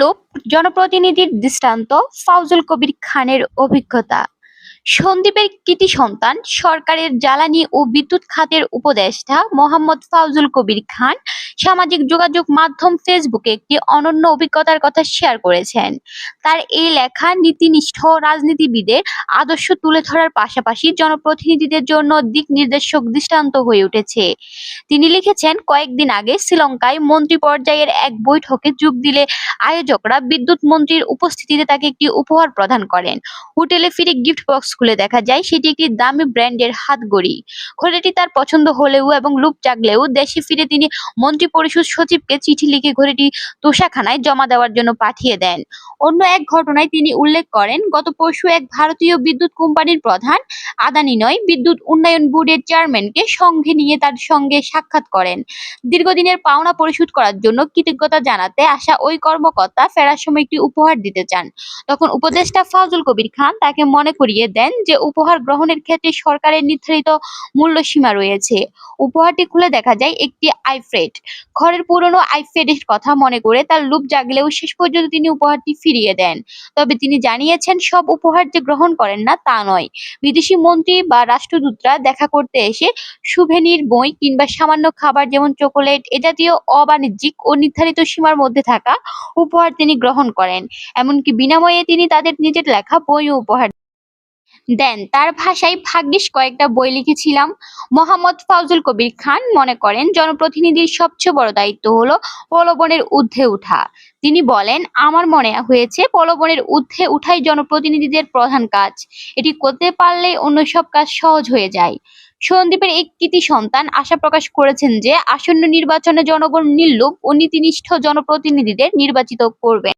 নির্লোভ জনপ্রতিনিধির দৃষ্টান্ত ফাউজুল কবির খানের অভিজ্ঞতা। সন্দীপের কৃতি সন্তান, সরকারের জ্বালানি ও বিদ্যুৎ খাতের উপদেষ্টা মোহাম্মদ ফাউজুল কবির খান সামাজিক যোগাযোগ মাধ্যম ফেসবুকে একটি অনন্য অভিজ্ঞতার কথা শেয়ার করেছেন। তার এই লেখা নীতিনিষ্ঠ রাজনীতিবিদের আদর্শ তুলে ধরার পাশাপাশি জনপ্রতিনিধিদের জন্য দিক নির্দেশক দৃষ্টান্ত হয়ে উঠেছে। তিনি লিখেছেন, কয়েকদিন আগে শ্রীলঙ্কায় মন্ত্রী পর্যায়ের এক বৈঠকে যোগ দিলে আয়োজকরা বিদ্যুৎ মন্ত্রীর উপস্থিতিতে তাকে একটি উপহার প্রদান করেন। হোটেলে ফিরে গিফট বক্স খুলে দেখা যায়, সেটি একটি দামি ব্র্যান্ডের হাতঘড়ি। ঘড়িটি তার পছন্দ হলেও এবং লুপ জাগলেও দেশে ফিরে তিনি মন্ত্রী পরিষদ সচিবকে চিঠি লিখে ঘড়িটি তোষাখানায় জমা দেওয়ার জন্য পাঠিয়ে দেন। অন্য এক ঘটনায় তিনি উল্লেখ করেন, গত পরশু এক ভারতীয় বিদ্যুৎ কোম্পানির প্রধান আদানি নয়, বিদ্যুৎ উন্নয়ন বোর্ডের চেয়ারম্যানকে সঙ্গে নিয়ে তার সঙ্গে সাক্ষাৎ করেন। দীর্ঘদিনের পাওনা পরিশোধ করার জন্য কৃতজ্ঞতা জানাতে আসা ওই কর্মকর্তা ফেরার সময় একটি উপহার দিতে চান। তখন উপদেষ্টা ফাজল কবির খান তাকে মনে করিয়ে দেন যে উপহার গ্রহণের ক্ষেত্রে সরকারের নির্ধারিত মূল্যসীমা রয়েছে। উপহারটি খুলে দেখা যায় একটি আইফ্রেড ঘরের পুরনো আইফ্রেডের কথা মনে করে তার লুপ জাগলেও শেষ পর্যন্ত তিনি উপহারটি ফিরিয়ে দেন। তবে তিনি জানিয়েছেন, সব উপহার যে গ্রহণ করেন না তা নয়। বিদেশি মন্ত্রী বা রাষ্ট্রদূতরা দেখা করতে এসে সুভেনির বই কিংবা সামান্য খাবার যেমন চকোলেট, এ জাতীয় অবাণিজ্যিক ও নির্ধারিত সীমার মধ্যে থাকা উপহার তিনি গ্রহণ করেন। এমনকি বিনাময়ে তিনি তাদের নিজের লেখা বইও উপহার দেন। তার ভাষায় ভাগ্যিস কয়েকটা বই লিখেছিলাম। মোহাম্মদ ফাউজুল কবির খান মনে করেন, জনপ্রতিনিধির সবচেয়ে বড় দায়িত্ব হলো প্রলোভনের ঊর্ধ্বে উঠা। তিনি বলেন, আমার মনে হয়েছে প্রলোভনের ঊর্ধ্বে উঠাই জনপ্রতিনিধিদের প্রধান কাজ। এটি করতে পারলে অন্য সব কাজ সহজ হয়ে যায়। সন্দীপের এক কৃতি সন্তান আশা প্রকাশ করেছেন যে, আসন্ন নির্বাচনে জনগণ নির্লোভ ও নীতিনিষ্ঠ জনপ্রতিনিধিদের নির্বাচিত করবেন